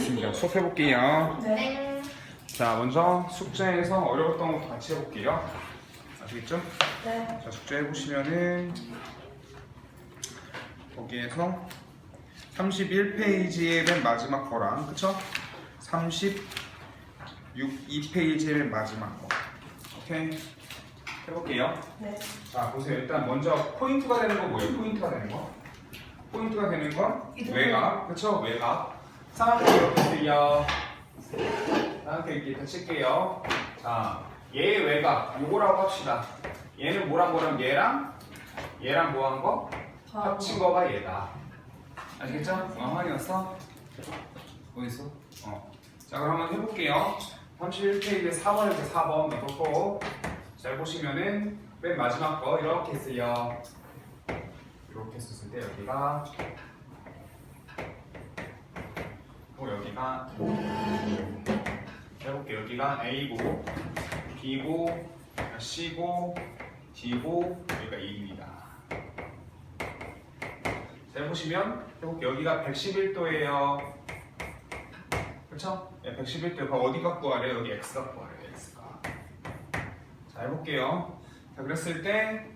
알겠습니다. 수업 해볼게요. 네. 자, 먼저 숙제에서 어려웠던 것부터 같이 해볼게요. 아시겠죠? 네. 자, 숙제 해보시면은 거기에서 31페이지의 맨 마지막 거랑 그쵸? 32페이지의 맨 마지막 거 오케이? 해볼게요 네. 자 보세요 일단 먼저 포인트가 되는 거 뭐예요? 포인트가 되는 거 포인트가 되는 건. 외곽 그쵸? 외곽 이렇게 쓰여 삼각형 이렇게 다 칠게요 자얘 외곽 요거라고 합시다 얘는 뭐랑 뭐랑 얘랑 얘랑 뭐 한 거? 합친 거가 얘다 아시겠죠? 어, 확인했어? 어디 있어? 어. 자 그럼 한번 해볼게요 31페이지에 4번에서 4번 넣고 잘 보시면은 맨 마지막 거 이렇게 쓰여 이렇게 썼을 때 여기가 또 여기가 해볼게요. 여기가 A고 B고 C고 D고 여기가 2입니다. 잘 보시면 해볼게요. 여기가 111도예요. 그렇죠? 네, 111도. 그럼 어디가 구하래요? 여기 X가 구하래요 X가 자 해볼게요. 자 그랬을 때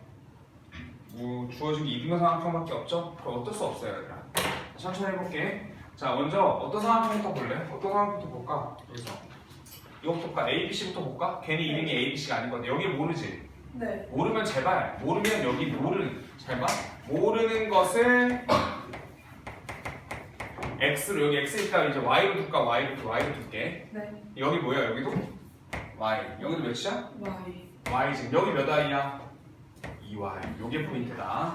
뭐, 주어진 게 이등변 상황평밖에 없죠? 그럼 어쩔 수 없어요 얘들아. 천천히 해볼게 자 먼저 어떤 상황평부터 볼래? 어떤 상황부터 볼까? 여기서 이거부터 볼까? A, B, C부터 볼까? 괜히 이름이 A, B, C가 아니거든 여기 모르지? 네. 모르면 제발 모르면 여기 모르는 제발 모르는 것을 x로 여기 x니까 이제 y로 둘까 y로 둘 y로 둘게 네. 여기 뭐야 여기도 y 여기도 몇이야 Y. y 지금 여기 몇 i야 2y 요게 포인트다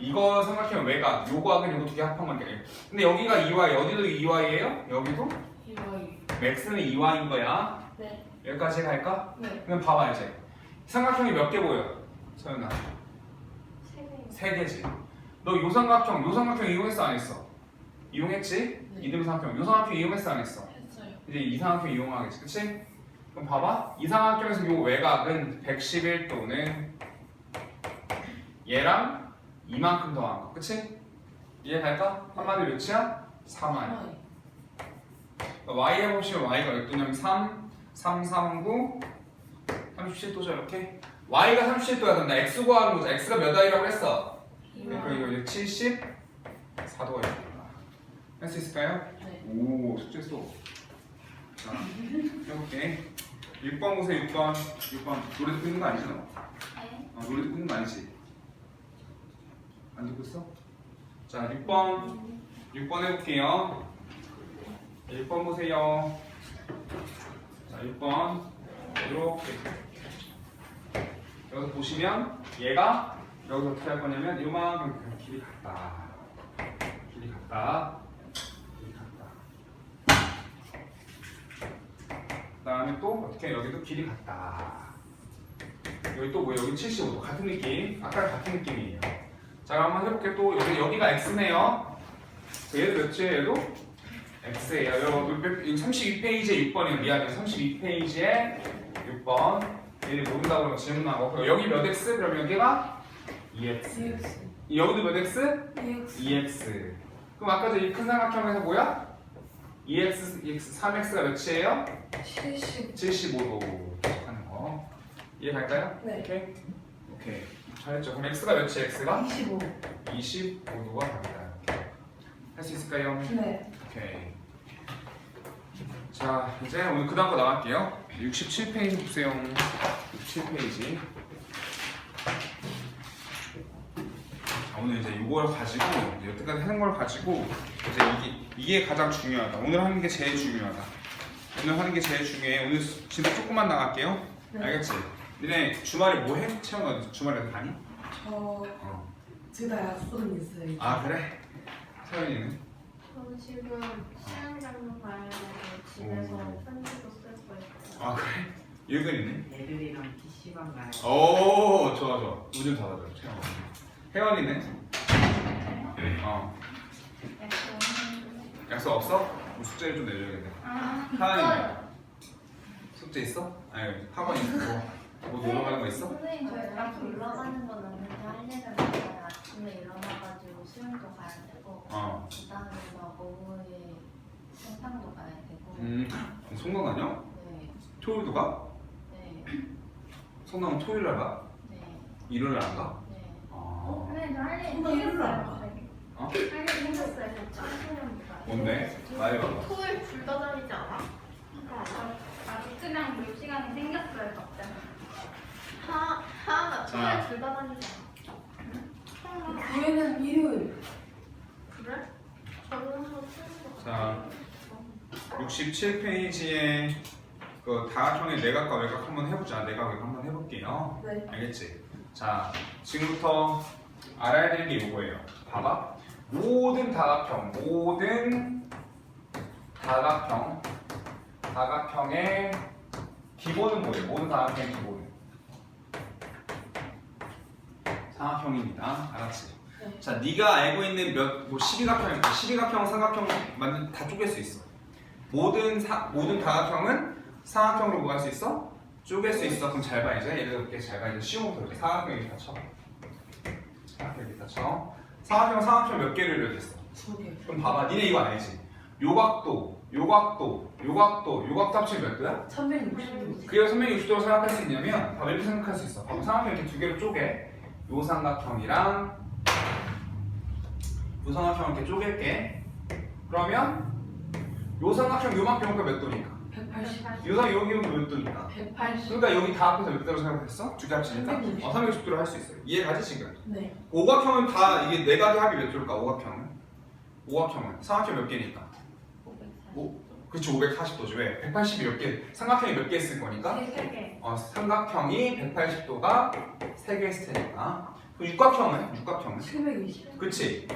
이거 생각하면 외곽 요거하고 요거 두 개 합한 건데 근데 여기가 2y 어디도 2y예요 여기도 Y. max는 2y인 거야 네. 여기까지 갈까 네. 그럼 봐봐 이제 삼각형이 몇 개 보여 서연아 세 개. 세 개지. 너 요 삼각형, 요 삼각형 이용했어 안 했어? 이용했지? 네. 이등 삼각형, 요 삼각형 이용했어 안 했어? 했어요. 이제 이 삼각형 이용하겠지, 그치? 그럼 봐봐, 이 삼각형에서 요 외곽은 111도는 얘랑 이만큼 더한 거, 그치? 이해 갈까? 한마디로 몇이야? 3y. Y. y 해보시면 y가 몇 도냐면 3, 3, 3, 9, 37도죠 이렇게? y가 37도야 그럼 나 x 구하는 거죠. x가 몇 i라고 했어? 그러니까 이거 이제 74도가 됩니다. 할수 있을까요? 네. 오, 숙제 또. 자, 해볼게. 6번 보세요, 6번. 6번. 노래 듣고 있는 거 아니지, 너? 네. 어, 노래 듣고 있는 거 아니지? 안 듣고 있어? 자, 6번. 6번 해볼게요. 1번 보세요. 자, 6번. 이렇게. 여기서 보시면 얘가 여기서 어떻게 할 거냐면 요만큼 그냥 길이 같다. 길이 같다. 길이 같다. 그 다음에 또 어떻게 여기도 길이 같다. 여기 또뭐 여기 75도 같은 느낌. 아까랑 같은 느낌이에요. 자 그럼 한번 해볼게 또 여기 여기가 x네요. 얘도 몇이에요? 얘도 x예요. 여기 32페이지에 6번이에요. 미안해요. 32페이지에 6번. 얘를 모른다고 그러면 질문하고 그럼 여기 몇 x? 그럼 여기가 2x. EX. 여기도 몇 x? EX. 2x. 그럼 아까 전이 큰 삼각형에서 뭐야? 2x, 2x, 3x가 몇이에요? 70. 75도 하는 거. 이해 갈까요? 네. 오케이. 오케이. 잘했죠. 그럼 x가 몇이 x가? 25. 25도가 답이다. 할 수 있을까요? 네. 오케이. 자, 이제 오늘 그 다음 거 나갈게요. 67페이지 보세요. 67페이지. 자, 오늘 이제 이걸 가지고 여태까지 하는 걸 가지고 이제 이게 이게 가장 중요하다. 오늘 하는 게 제일 중요하다. 오늘 하는 게 제일 중요해. 오늘 수- 진짜 조금만 나갈게요. 네. 알겠지? 니네 주말에 뭐 해? 채영아 주말에 가니? 저 어. 제가 약속은 있어요. 아 그래? 서연이는? 저 지금 수영장도 가야 되고 집에서 오. 편지도 쓰고 있고 아 그래? 유근이는? 애들이랑 PC방 가요. 오 좋아 좋아 우준 잘하죠 채영 혜원이는? 어 약속 없어? 그럼 숙제를 좀 내줘야겠네 아 하은이는? 숙제 있어? 아니 학원 있고 뭐 놀러 가는 거 있어? 선생님 저희 딱 놀러 가는 건 없는데 할 일은 많아요 아침에 일어나가지고 수영도 가야 되고 어 그다음에 막 오후에 성남 다녀? 네. 토요일도 가? 네. 성남은 토요일 날 가? 네. 일요일 날안 가? 네. 어, 아 근데 저할 일이 정말 일을 안 생겼어요. 봐. 갑자기. 어? 할 일이 생겼어요. 저 촬영보다. 뭔데? 말해봐 토요일 다니지 않아? 그러니까 저 아지트랑 볼 시간이 생겼어요 갑자기. 하, 하나 자. 토요일 둘다 다니지 않아? 교회는 일요일. 그래? 저는 자 67페이지에 그 다각형의 내각과 외각 한번 해보자 내각 외각 한번 해볼게요 네. 알겠지? 자 지금부터 알아야 되는 게 이거예요 봐봐 모든 다각형 모든 다각형 다각형의 기본은 뭐예요? 모든 다각형의 기본은 삼각형입니다 알았지? 네. 자 네가 알고 있는 몇 뭐 12각형 12각형 삼각형 완전 다 쪼갤 수 있어 모든 사, 모든 다각형은 삼각형으로 뭐 할 수 있어? 쪼갤 수 있어. 그럼 잘 봐 이제. 예를 들어. 잘 봐 이제 쉬운 거부터 볼게. 삼각형 여기다 쳐. 삼각형 여기다 쳐. 삼각형 삼각형 몇 개를? 두 개. 그럼 봐봐. 니네 이거 알지? 요각도, 요각도, 요각도, 요각도 합치면 몇 도야? 360도. 그게 360도로 생각할 수 있냐면 봐봐 이렇게 생각할 수 있어. 봐봐 삼각형 이렇게 두 개로 쪼개. 요 삼각형이랑 요 삼각형 이렇게 쪼갤게. 그러면 요 삼각형 요만큼 몇 도니까? 180. 요상 여기 오면 몇 도니까? 180. 그러니까 여기 다 합해서 몇 도로 생각했어? 두개 합치니까? 360. 어, 360도로 할 수 있어요. 이해가지 지금? 네. 오각형은 다 이게 네 가지 합이 몇 도일까? 오각형은? 오각형은 삼각형 몇 개니까? 오, 그렇지 540도지 왜? 180이 몇 개? 삼각형이 몇 개 있을 거니까? 세 개. 어, 삼각형이 180도가 3개 있을 테니까 그 육각형은? 육각형은? 720. 그치?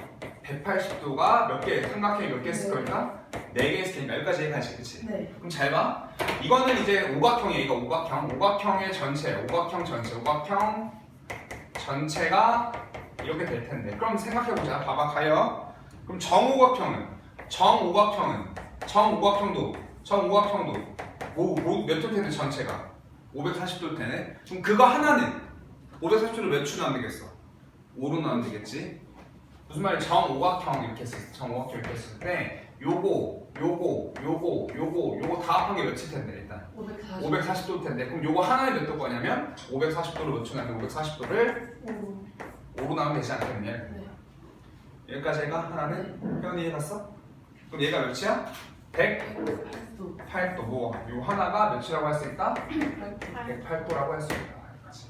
180도가 몇 개? 삼각형이 몇 개 있을 거니까? 4개 있을 테니까 여기까지 해가지 그치? 네. 그럼 잘 봐. 이거는 이제 오각형이에요. 이거 오각형. 오각형의 전체. 오각형 전체. 오각형 전체가 이렇게 될 텐데. 그럼 생각해 보자. 봐봐 가요. 그럼 정오각형은 정오각형은 정오각형도 정오각형도 뭐뭐몇도 텐데 전체가 540도 되네. 그럼 그거 하나는 540도를 몇초 나면 되겠어? 5로 나면 되겠지. 무슨 말이야? 정오각형 이렇게 했을 때, 정오각형 이렇게 했을 때 요거 요거 요거 요거 요거 다 합한 게 몇일 텐데 일단 540. 540도 텐데 그럼 요거 하나에 몇 도 거냐면 540도를 몇초 나면 540도를 5. 5로 나오면 되지 않겠냐 네. 여기까지 얘가 하나는 현이 해봤어? 그럼 얘가 몇이야? 108도. 108도 뭐요 하나가 몇이라고 할수 있다? 108도. 108도라고 할수 있다 여기까지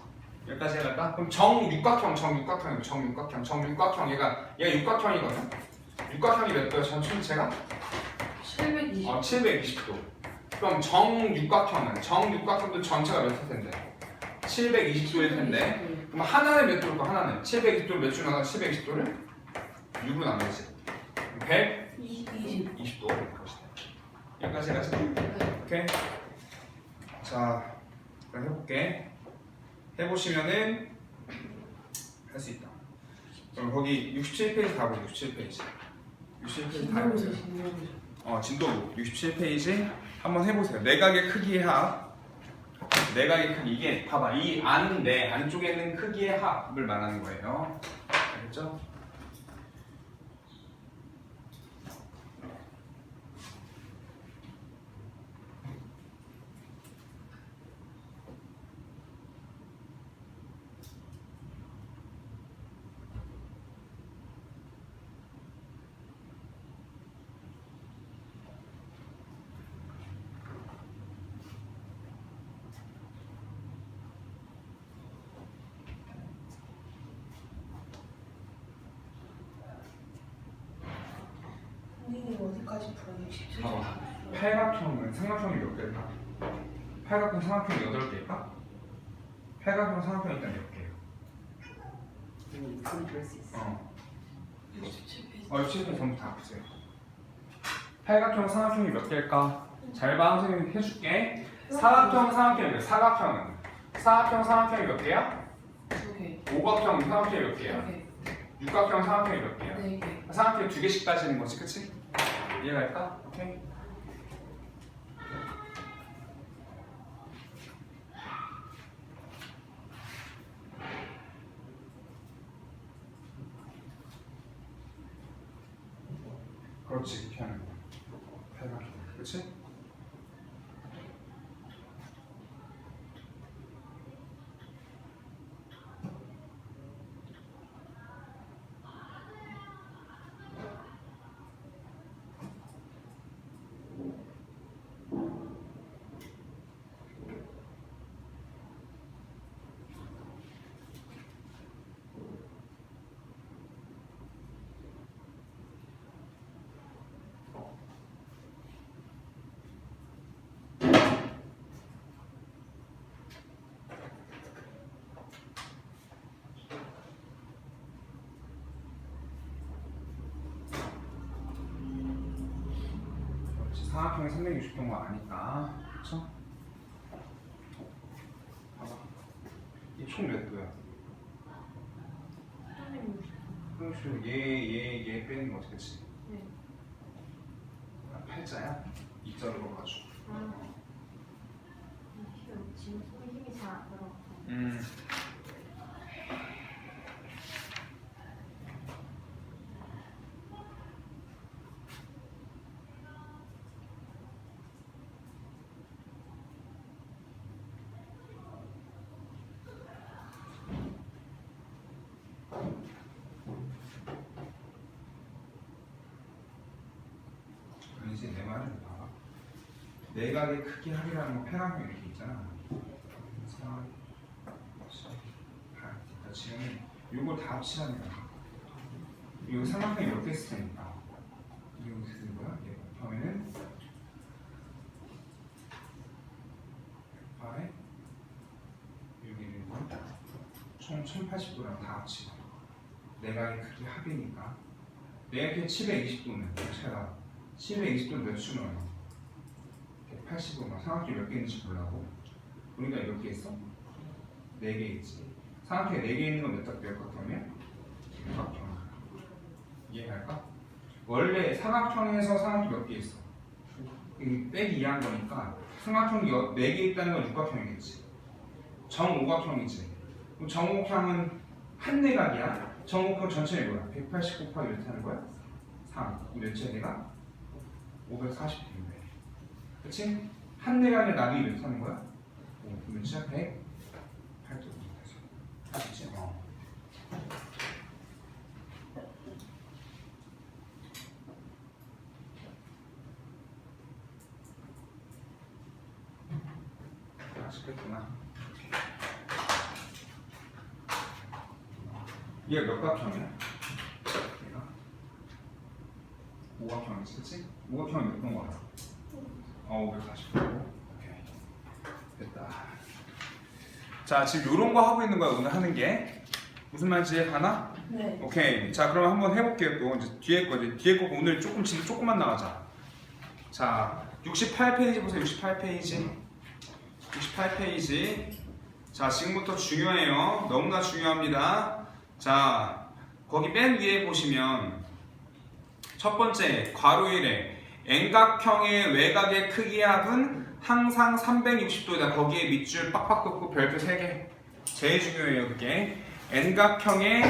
여기까지 해갈까? 그럼 정육각형 정육각형 정육각형 정육각형 얘가 얘가 육각형이거든 육각형이 몇 도야 전체가? 720. 어, 720도. 그럼 정육각형은 정육각형도 전체가 몇일 텐데? 720도일 텐데. 그럼 하나는 몇 도일까? 하나는 720도를 몇줄 나가? 720도를 6으로 나누지. 20. 120도 될 것이다. 여기까지 해가지. 네. 오케이. 자, 그럼 해볼게. 해보시면은 할 수 있다. 그럼 거기 67페이지 다 보세요. 67페이지. 67페이지 다 진동이죠, 보세요. 진동이죠. 어, 진도 67페이지 한번 해보세요. 내각의 크기의 합. 내각의 크기 이게 봐봐 이 안 내 안쪽에 있는 크기의 합을 말하는 거예요. 알겠죠? 선생님 어디까지? 17. 봐봐. 팔각형은 삼각형이 몇 개일까? 팔각형 삼각형이 8개일까? 팔각형 삼각형이 일단 몇 개예요? 어. 67페이지. 어, 67페이지 전부 다 보세요. 팔각형 삼각형이 몇 개일까? 잘 봐, 선생님이 해줄게. 사각형 삼각형이 몇 사각형은 사각형 삼각형이 몇 개야? 두 개. 오각형 삼각형이 몇 개야? 두 개. 육각형 삼각형이 몇 개야? 네 개. 삼각형이 두 개씩 따지는 거지, 그치? 이해갈까? 오케이. 그렇지, 이렇게 하는 거야. 팔각형, 그치? 사각형이 360도가 아니까 그쵸? 봐봐 이총몇 도야? 360. 그렇죠 얘얘 얘 빼는 거 어떻겠지? 네. 팔자야? 입자로 가지고 아. 힘, 지금 손에 힘이 잘안 들어. 음. 아니지 내 말은 봐봐 내각의 크기 합이라는 거 평행형 이렇게 있잖아. 자, 지금 이걸 다 합치라는 거야. 이거 삼각형이 몇개 있으니까. 이게 어떻게 되는 거야? 얘 곱하면은 8에 여기는 총 1080도랑 다 합치고 내각의 크기 합이니까. 내각의 720도는 제가 720도 몇 수는 180은 삼각형 몇개 있는지 보려고 우리가 몇 개 있어? 4개 있지 삼각형에 4개 있는 건몇 각형이야? 육각형 이해할까? 원래 삼각형에서 삼각형 몇개 있어? 이 빼기 이해한 거니까 삼각형이 4개 있다는 건 육각형이겠지 정오각형이지 정오각형은 한 내각이야 정오각형 전체는 뭐야? 180 곱하기 몇 하는 거야? 3 몇째 내가? 540도인데 그치? 한 내각의 낙이 몇 하는 거야? 오, 그러면 진짜 108도 알겠지? 어. 아쉽겠구나 얘가 몇 각형이야? 얘가? 오각형이지, 그치? 오각형이 몇번 거야? 어, 540도. 오케이. 됐다. 자, 지금 요런 거 하고 있는 거야, 오늘 하는 게. 무슨 말인지 가나? 네. 오케이. 자, 그럼 한번 해볼게요, 또. 이제 뒤에 거, 이제 뒤에 거 오늘 조금, 지금 조금만 나가자. 자, 68페이지 보세요, 68페이지. 68페이지. 자, 지금부터 중요해요. 너무나 중요합니다. 자, 거기 맨 위에 보시면 첫 번째 괄호 1에 N각형의 외곽의 크기 합은 항상 360도이다. 거기에 밑줄 빡빡 긋고 별표 3개. 제일 중요해요, 그게. N각형의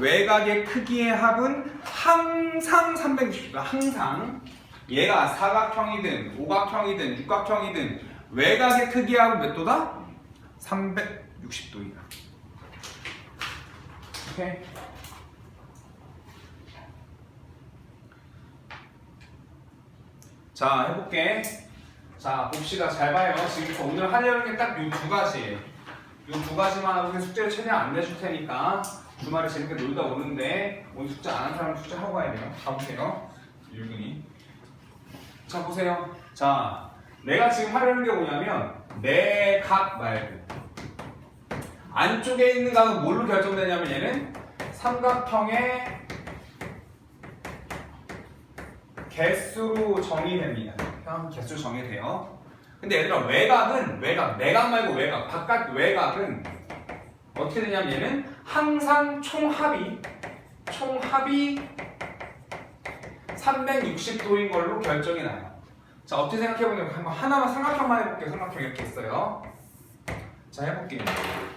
외곽의 크기의 합은 항상 360도다. 항상. 얘가 사각형이든 오각형이든 육각형이든 외곽의 크기 합은 몇 도다? 360도이다. 오케이. 자, 해볼게. 자, 봅시다. 잘 봐요. 지금부터 오늘 하려는 게딱요두 가지예요. 요두 가지만 하고 숙제를 최대한 안 내줄 테니까 주말에 재밌게 놀다 오는데 오늘 숙제 안 한 사람 숙제 하고 가야 돼요. 가보세요. 율근이. 자, 보세요. 자, 내가 지금 하려는 게 뭐냐면 내 각 말고 안쪽에 있는 각은 뭘로 결정되냐면 얘는 삼각형의 개수로 정의됩니다. 형 개수 정의돼요. 근데 얘들아 외곽은 외곽 내각 말고 외곽 바깥 외곽은 어떻게 되냐면 얘는 항상 총합이 총합이 360도인 걸로 결정이 나요. 자 어떻게 생각해보면 한번 하나만 삼각형만 해볼게요. 삼각형 이렇게 있어요. 자 해볼게요.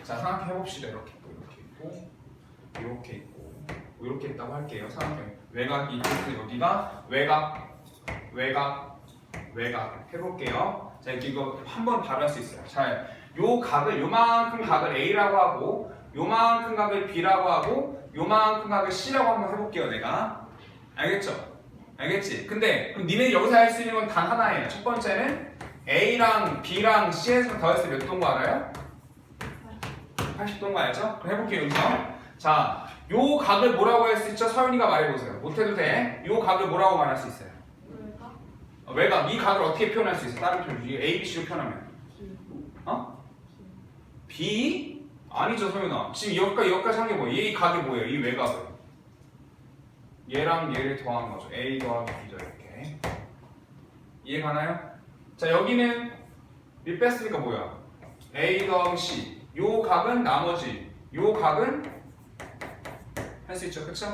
자 삼각형 해봅시다. 이렇게 있고 이렇게 있고 이렇게 있고 뭐 이렇게 있다고 할게요. 삼각형 외곽이 있고 여기가 외곽 외곽 외곽 해볼게요. 자 이거 한 번 바로 할 수 있어요. 자, 요 각을 요만큼 각을 A라고 하고 요만큼 각을 B라고 하고 요만큼 각을 C라고 한번 해볼게요. 내가 알겠죠? 알겠지? 근데 그럼 니네 여기서 할 수 있는 건 단 하나예요. 첫 번째는 A랑 B랑 C에서 더했을 때몇 도인 거 알아요? 80도인 거 알죠? 그럼 해볼게요 여기서 자, 요 각을 뭐라고 할 수 있죠? 서윤이가 말해보세요. 못해도 돼. 요 각을 뭐라고 말할 수 있어요? 어, 외곽 이 각을 어떻게 표현할 수 있어? 다른 표현 이 A, B, C로 표현하면 기. 어? B? 아니죠 소윤아 지금 여기까지 여기까지 한 게 뭐예요? 이 각이 뭐예요? 이 외곽은 얘랑 얘를 더한 거죠 A 더하기 B죠 이렇게 이해 가나요? 자 여기는 밑 뺐으니까 뭐야? A 더하기 C 요 각은 나머지 요 각은 할 수 있죠 그쵸?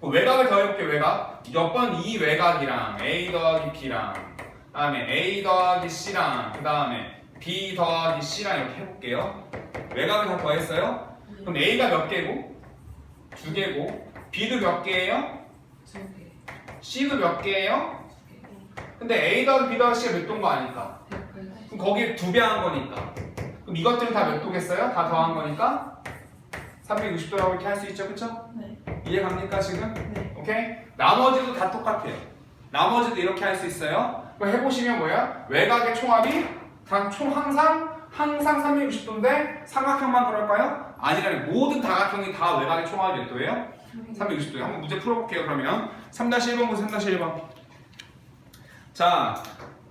그 외곽을 더해볼게 외곽 몇번 이 외곽이랑 A 더하기 B랑 그 다음에 A 더하기 C랑 그 다음에 B 더하기 C랑 이렇게 해볼게요 외곽을 다 더했어요? 그럼 A가 몇 개고? 두 개고 B도 몇 개예요? 두 개. C도 몇 개예요? 근데 A 더하기 B 더하기 C가 몇 도인 거 백팔십. 그럼 거기에 두 배 한 거니까 그럼 이것들은 다 몇 도겠어요? 다 더한 거니까 360도라고 이렇게 할 수 있죠 그쵸? 네. 이해 갑니까 지금? 네. 오케이? 나머지도 다 똑같아요 나머지도 이렇게 할 수 있어요 그럼 해보시면 뭐야? 외곽의 총합이 단총 항상 항상 360도인데 삼각형만 그럴까요? 아니라는 모든 다각형이 다 외곽의 총합이 몇 도예요? 360도예요 한번 문제 풀어볼게요 그러면 3-1번 보세요 3-1번 자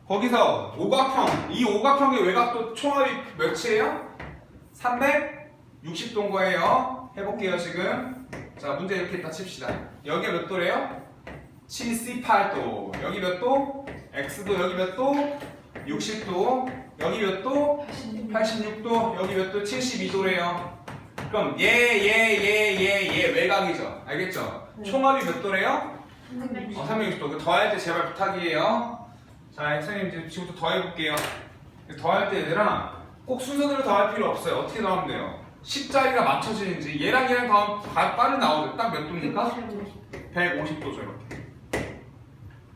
거기서 오각형 이 오각형의 외곽도 총합이 몇이에요? 360도인 거예요 해볼게요 지금 자 문제 이렇게 딱 칩시다 여기가 몇 도래요? 78도 여기 몇 도? X도 여기 몇 도? 60도 여기 몇 도? 86도 여기 몇 도? 72도래요 그럼 얘 얘 얘 얘 얘 외곽이죠 알겠죠? 네. 총합이 몇 도래요? 어, 360도. 그 더할 때 제발 부탁이에요. 자, 선생님 이제 지금부터 더해볼게요. 더할 때 얘들아 꼭 순서대로 더할 필요 없어요. 어떻게 더하면 돼요? 10자리가 맞춰지는지 얘랑 얘랑 더하면 다 빠르게 나오죠. 딱 몇 도입니까? 150도죠 이렇게.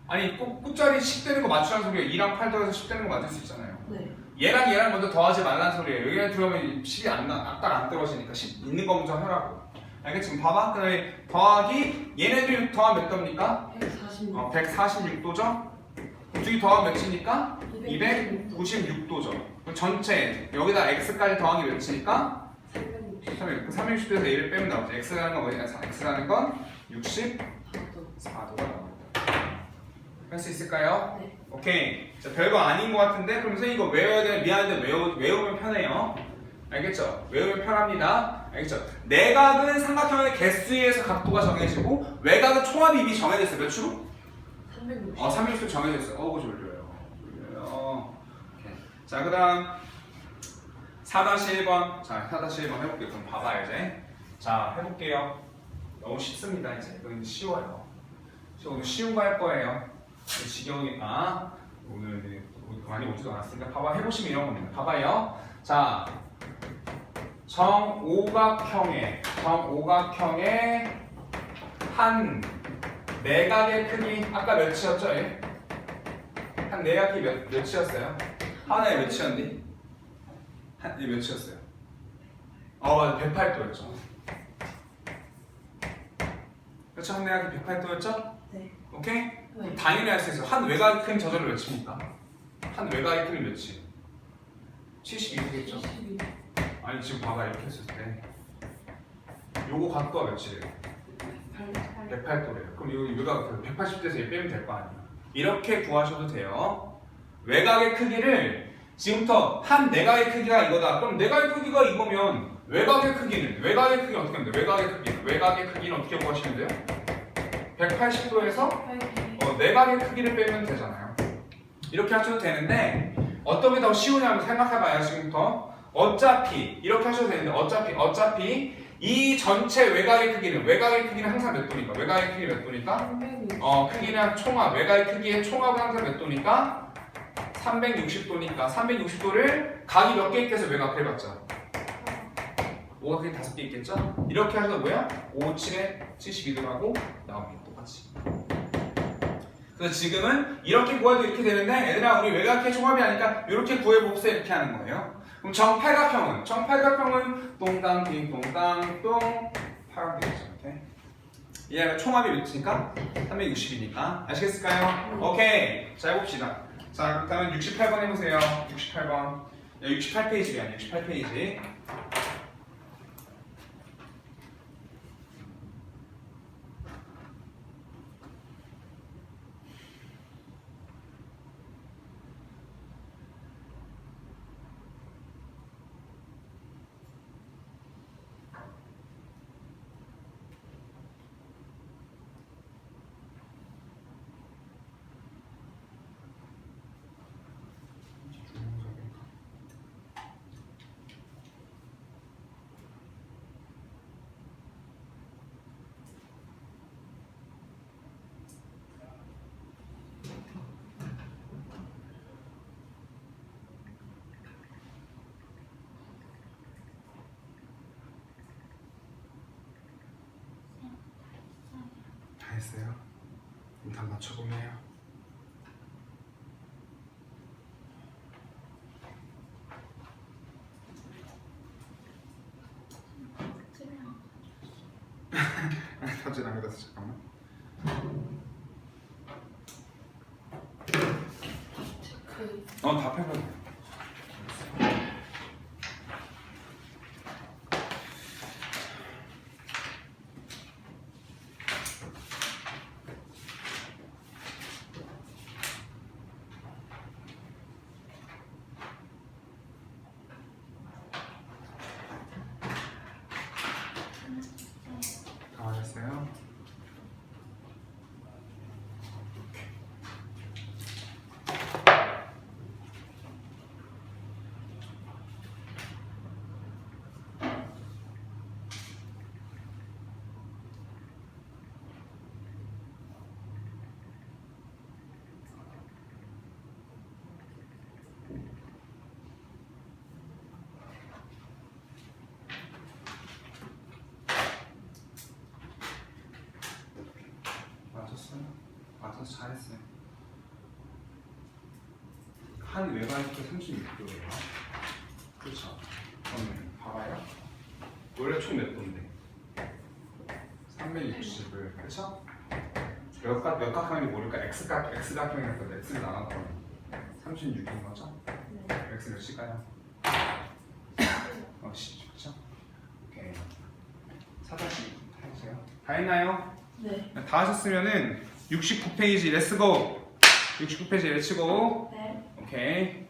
아니 꼭 끝자리 10 되는 거 맞추라는 소리예요. 2랑 8 더해서 10 되는 거 맞을 수 있잖아요. 네. 얘랑 얘랑 먼저 더하지 말라는 소리예요. 여기랑 들어가면 10이 안 나, 딱안 떨어지니까 10 있는 거 먼저 하라고. 알겠지? 지금 봐봐. 그 다음에 더하기 얘네들 더하면 몇 도입니까? 백사십육. 어, 146도죠? 둘이 더하면 몇이니까? 이백구십육. 296도죠. 그럼 전체 여기다 x까지 더하기 몇이니까? 삼백육십. 360도에서 얘를 빼면 나오죠. x라는 건 뭐냐? x라는 건 64도가 사도. 나옵니다. 할 수 있을까요? 네. 오케이. 자, 별거 아닌 것 같은데 그럼 선생님 이거 외워야 돼. 미안한데 외우, 외우면 편해요. 알겠죠? 외우면 편합니다. 알겠죠? 내각은 삼각형의 개수에 의해서 각도가 정해지고 외곽은 총합이 이미 정해졌어요. 몇 추로? 삼백육십. 어, 360도 정해졌어요. 어우, 졸려요. 졸려요. 오케이. 자, 그 다음 4-1번. 자, 4-1번 해볼게요. 그럼 봐봐요, 이제. 자, 해볼게요. 너무 쉽습니다, 이제. 이건 쉬워요. 저 오늘 쉬운 거 할 거예요. 지경이니까 오늘 이제 많이 오지도 않았으니까 봐봐 해보시면 이런 겁니다. 봐봐요. 자, 정오각형의 정오각형의 한 내각의 크기 아까 몇이었죠? 얘? 한 내각이 몇 몇이었어요? 하나에 몇이었니? 한얘 몇이었어요? 어 맞아 108도였죠. 그렇죠 한 내각이 108도였죠? 네. 오케이? 그럼 네. 당연히 할 수 있어. 한 외곽의 큰 저절로 몇입니까? 한 외곽의 크기 몇이? 72도겠죠? 칠십이. 아니 지금 봐봐 이렇게 했을 때 요거 각도가 몇이래요? 팔. 108도래요. 그럼 요 외곽 180도에서 얘 빼면 될 거 아니에요. 이렇게 구하셔도 돼요. 외곽의 크기를 지금부터 한 내각의 크기가 이거다. 그럼 내각의 크기가 이거면 외곽의 크기는 외곽의 크기는 어떻게 하면 돼? 외곽의 크기는 외곽의 크기는 어떻게 구하시면 돼요? 180도에서 팔. 어, 내각의 크기를 빼면 되잖아요. 이렇게 하셔도 되는데 어떤 게 더 쉬우냐면 생각해봐요 지금부터 어차피 이렇게 하셔도 되는데 어차피 어차피 이 전체 외곽의 크기는 외곽의 크기는 항상 몇 도니까 외곽의 크기 몇 도니까. 어 크기는 총합 외곽의 크기의 총합은 항상 몇 도니까 360도니까 360도를 각이 몇 개 있겠어 외곽 해봤자 5각이 다섯 개 있겠죠? 이렇게 하셔도 뭐야? 5, 7에 72도라고 나옵니다 똑같이 그래서 지금은 이렇게 구해도 이렇게 되는데 얘들아 우리 외곽의 총합이 아니까 이렇게 구해봅시다 이렇게 하는 거예요 그럼 정팔각형은? 정팔각형은 똥땅 띵똥땅 똥 팔각 되겠죠 이렇게 얘가 총합이 몇이니까? 360이니까 아시겠을까요? 오케이 자 해봅시다 자 그렇다면 68번 해보세요. 68번. 68페이지가 아니에요 68페이지 했어요? 일단 맞춰보세요. 사진 안 그렸어 잠깐만. 그어 답해봐. 다 맞았어요? 맞았어요? 맞아서 잘했어요. 한 외곽이 36도예요. 그렇죠. 그러면 봐봐요. 원래 총 몇 도인데? 360을 그렇죠? 몇 각, 몇 각형인지 모르니까 X각, X각형이었거든. X를 나눠보면 36인 거죠? 네. X 몇일까요? 어, 10, 그렇죠? 오케이. 사다시 해주세요. 다 했나요? 네. 다 하셨으면은 69페이지 렛츠고 69페이지 렛츠고 네. 오케이.